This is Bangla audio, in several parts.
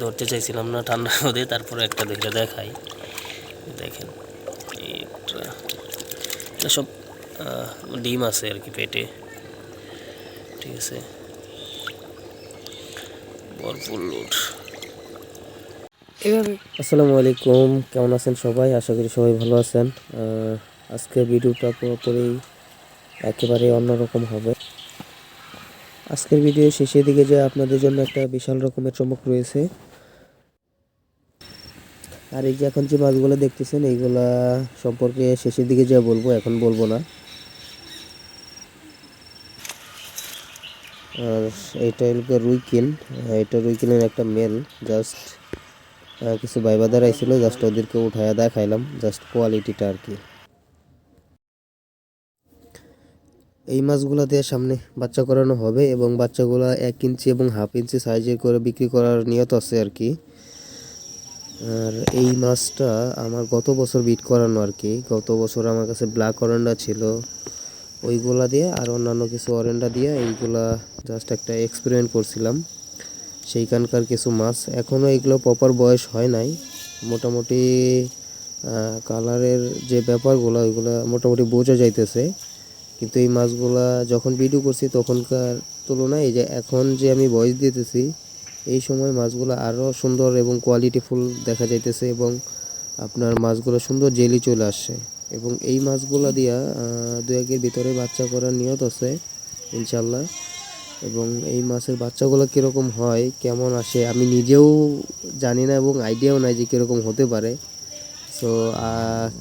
ধরতে চাইছিলাম না ঠান্ডা রোদে তারপরে একটা দেখে দেখাই। দেখেন এটা এটা সব ডিম আছে আর কি পেটে। ঠিক আছে। ভরপুর লোড আসসালামু আলাইকুম কেমন আছেন সবাই? আশা করি সবাই ভালো আছেন। আহ, আজকের ভিডিওটা পুরোপুরি একেবারে অন্যরকম হবে। আজকের ভিডিও শেষের দিকে যে আপনাদের জন্য একটা বিশাল রকমের চমক রয়েছে। আর এই যে এখন যে মাছগুলো দেখতেছেন, এইগুলা সম্পর্কে শেষের দিকে যা বলব, এখন বলব না। আর এইটা হলো রুইকিন এটা রুইকিনের একটা মেল জাস্ট কিছু ভাইবাদার আইছিল জাস্ট ওদেরকে উঠায়া দেখাইলাম জাস্ট কোয়ালিটিটা আর কি। এই মাছগুলো দিয়ে সামনে বাচ্চা করানো হবে এবং বাচ্চাগুলো এক ইঞ্চি এবং হাফ ইঞ্চি সাইজের করে বিক্রি করার নিয়ত আছে আর কি। আর এই মাছটা আমার গত বছর বিট করানো আর কি। গত বছর আমার কাছে ব্ল্যাক অরেন্ডা ছিল। ওইগুলা দিয়ে আর অন্যান্য কিছু অরেন্ডা দিয়ে এইগুলা জাস্ট একটা এক্সপেরিমেন্ট করছিলাম। সেইখানকার কিছু মাছ এখনও এগুলো প্রপার বয়স হয় নাই। মোটামুটি কালারের যে ব্যাপারগুলো, ওইগুলো মোটামুটি বোঝা যাইতেছে। কিন্তু এই মাছগুলা যখন ভিডিও করছি, তখনকার তুলনায় এই যে এখন যে আমি ভয়েস দিতেছি, এই সময় মাছগুলো আরও সুন্দর এবং কোয়ালিটিফুল দেখা যাইতেছে এবং আপনার মাছগুলো সুন্দর জেলি চলে আসছে। এবং এই মাছগুলো দিয়া দু একের ভিতরে বাচ্চা করার নিয়ত আছে ইনশাল্লাহ এবং এই মাছের বাচ্চাগুলো কীরকম হয়, কেমন আসে, আমি নিজেও জানি না এবং আইডিয়াও নাই যে কীরকম হতে পারে। সো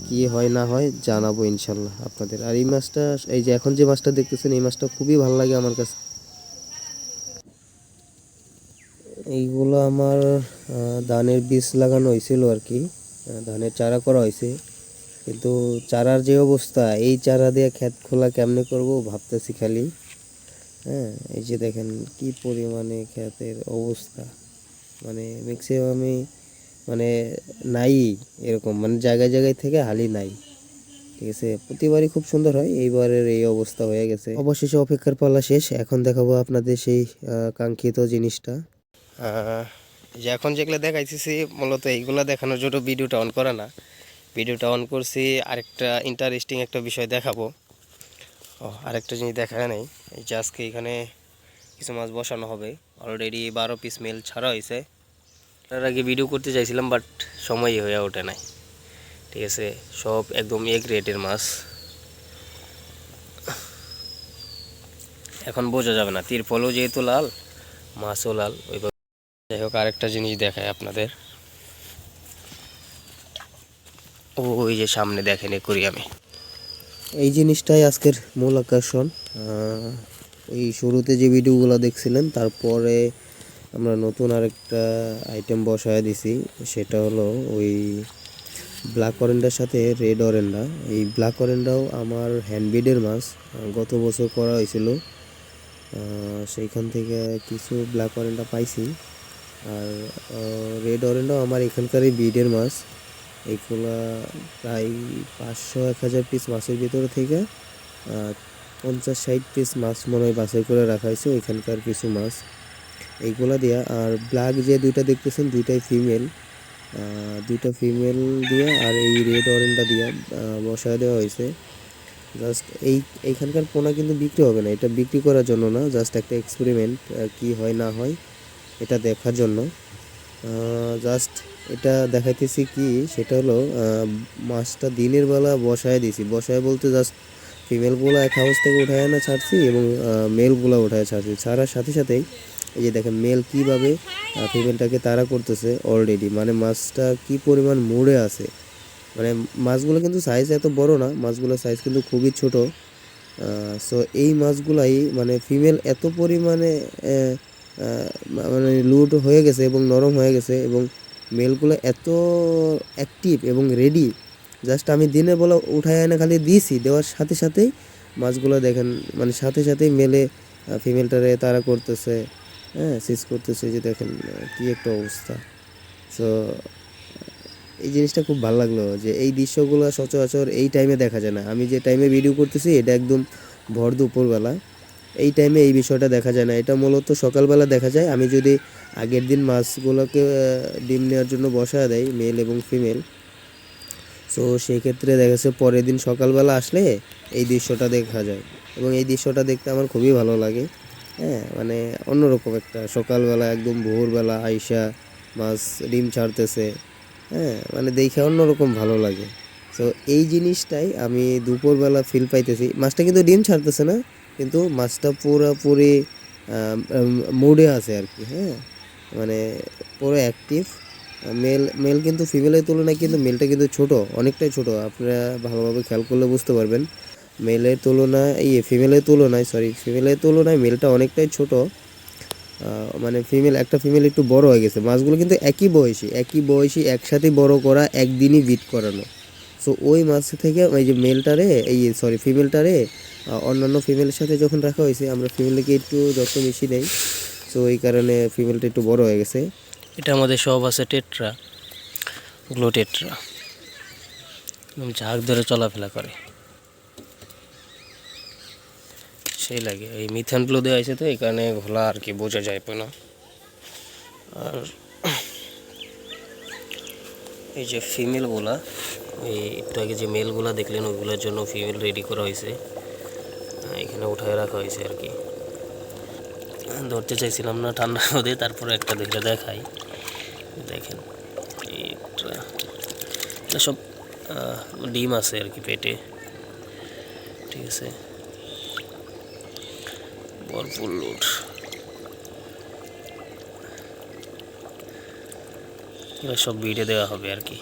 কি হয় না হয় জানাব ইনশাল্লাহ আপনাদের। আর এই মাছটা, এই যে এখন যে মাছটা দেখতেছেন, এই মাছটা খুবই ভালো লাগে আমার কাছে। এইগুলো আমার ধানের বীজ লাগানো হয়েছিল আর কি। ধানের চারা করা হয়েছে কিন্তু চারার যে অবস্থা, এই চারা দিয়ে ক্ষেত খোলা কেমনে করব ভাবতেছি খালি। হ্যাঁ এই যে দেখেন কি পরিমাণে ক্ষেতের অবস্থা। মানে ম্যাক্সিমামই মানে নাই এরকম মানে জায়গায় জায়গায় থেকে হালি নাই। ঠিক আছে? প্রতিবারই খুব সুন্দর হয়, এইবারের এই অবস্থা হয়ে গেছে। অবশেষে অপেক্ষার পালা শেষ, এখন দেখাবো আপনাদের সেই কাঙ্ক্ষিত জিনিসটা। যে এখন যেগুলো দেখাইতেছি, মূলত এইগুলো দেখানোর জন্য ভিডিওটা অন করা না। ভিডিওটা অন করছি, আরেকটা ইন্টারেস্টিং একটা বিষয় দেখাবো। ও, আরেকটা জিনিস দেখা নেই। এই যে এখানে কিছু মাছ বসানো হবে। অলরেডি বারো পিস মেল ছাড়া হয়েছে তার আগে ভিডিও করতে চাইছিলাম বাট সময়ই হয়ে ওঠে নাই। ঠিক আছে? সব একদম এক রেটের মাছ। এখন বোঝা যাবে না তিরপলও যেহেতু লাল, মাছও লাল। ওইভাবে যাই হোক, আরেকটা জিনিস দেখায় আপনাদের। ওই যে সামনে দেখেন করি আমি এই জিনিসটাই আজকের মূল আকর্ষণ। এই শুরুতে যে ভিডিওগুলো দেখছিলেন, তারপরে আমরা নতুন আরেকটা আইটেম বসায় দিছি, সেটা হলো ওই ব্ল্যাক অরেন্ডার সাথে রেড অরেন্ডা এই ব্ল্যাক অরেন্ডাও আমার হ্যান্ডবিডের মাছ গত বছর করা হয়েছিল। সেইখান থেকে কিছু ব্ল্যাক অরেন্ডা পাইছি। আর রেড অরেন্ডাও আমার এখানকারই বিডের মাছ। এইগুলা প্রায় পাঁচশো, এক হাজার পিস মাছের ভিতরে থেকে পঞ্চাশ, ষাট পিস মাছ মনে হয় বাছাই করে রাখা হয়েছে ওইখানকার কিছু মাছ। এইগুলা দিয়া, আর ব্ল্যাক যে দুইটা দেখতেছেন, দুইটাই ফিমেল দুইটা ফিমেল দিয়ে আর এই রেড অরেঞ্জটা দিয়ে বসায় দেওয়া হয়েছে। জাস্ট এই, এইখানকার পোনা কিন্তু বিক্রি হবে না, এটা বিক্রি করার জন্য না জাস্ট একটা এক্সপেরিমেন্ট কি হয় না হয়, এটা দেখার জন্য। জাস্ট এটা দেখাইতেছি কি, সেটা হলো মাছটা দিনের বেলা বসায় দিছি। বসায় বলতে জাস্ট ফিমেলগুলো এক হাউস থেকে উঠায় আনা ছাড়ছি এবং মেলগুলো উঠায় ছাড়ছি। ছাড়ার সাথে সাথেই এই যে দেখেন মেল কীভাবে ফিমেলটাকে তাড়া করতেছে অলরেডি মানে মাছটা কি পরিমাণ মুড়ে আছে? মানে মাছগুলো কিন্তু সাইজ এত বড় না মাছগুলোর সাইজ কিন্তু খুবই ছোট। সো এই মাছগুলাই মানে ফিমেল এত পরিমাণে মানে লুড হয়ে গেছে এবং নরম হয়ে গেছে এবং মেলগুলো এত অ্যাক্টিভ এবং রেডি জাস্ট আমি দিনের বেলা উঠায় এনে খালি দিয়েছি, দেওয়ার সাথে সাথেই মাছগুলো দেখেন মানে সাথে সাথেই মেলে ফিমেলটারে তারা করতেছে। হ্যাঁ সিজ করতেছে যে দেখেন কি একটা অবস্থা। সো এই জিনিসটা খুব ভালো লাগল যে এই দৃশ্যগুলো সচরাচর এই টাইমে দেখা যায় না। আমি যে টাইমে ভিডিও করতেছি, এটা একদম ভর দুপুরবেলা। এই টাইমে এই বিষয়টা দেখা যায় না। এটা মূলত সকালবেলা দেখা যায়। আমি যদি আগের দিন মাছগুলোকে ডিম নেওয়ার জন্য বসা দেয় মেল এবং ফিমেল সো সেই ক্ষেত্রে দেখা যাচ্ছে পরের দিন সকালবেলা আসলে এই দৃশ্যটা দেখা যায়। এবং এই দৃশ্যটা দেখতে আমার খুবই ভালো লাগে। হ্যাঁ মানে অন্যরকম একটা। সকালবেলা একদম ভোরবেলা আইসা মাছ ডিম ছাড়তেছে। হ্যাঁ মানে দেখে অন্যরকম ভালো লাগে। তো এই জিনিসটাই আমি দুপুরবেলা ফিল পাইতেছি। মাছটা কিন্তু ডিম ছাড়তেছে না, কিন্তু মাছটা পুরোপুরি মুডে আছে আর কি হ্যাঁ। মানে পুরো অ্যাক্টিভ মেল মেল কিন্তু ফিমেলের তুলনায় কিন্তু মেলটা কিন্তু ছোট, অনেকটাই ছোট। আপনারা ভালোভাবে খেয়াল করলে বুঝতে পারবেন। মেলের তুলনায় ইয়ে ফিমেলের তুলনায় সরি ফিমেলের তুলনায় মেলটা অনেকটাই ছোট। মানে ফিমেল একটা ফিমেল একটু বড় হয়ে গেছে। মাছগুলো কিন্তু একই বয়সী একই বয়সী, একসাথে বড় করা, একদিনই বিট করানো। সো ওই মাছ থেকে ওই যে মেলটারে এই সরি ফিমেলটারে অন্যান্য ফিমেলের সাথে যখন রাখা হয়েছে, আমরা ফিমেলকে একটু যত্ন বেশি নেই। সো এই কারণে ফিমেলটা একটু বড় হয়ে গেছে। এটা আমাদের সব আছে টেট্রা, গ্লো টেট্রা। ঝাঁক ধরে চলাফেরা করে। সেই লাগে। এই মিথান গ্লো দেওয়া আছে তো এখানে ঘোলা আর কি বোঝা যায় না আর এই যে ফিমেলগুলা এই একটু আগে যে মেলগুলা দেখলেন ওইগুলোর জন্য ফিমেল রেডি করা হয়েছে। এখানে উঠায় রাখা হয়েছে আর কি। ধরতে চাইছিলাম না ঠান্ডা রোদে তারপরে একটা দেখলে দেখাই। দেখেন এটা সব ডিম আছে আর কি পেটে। ঠিক আছে। ভরপুর লোড এবার সব বিটে দেওয়া হবে আর কি।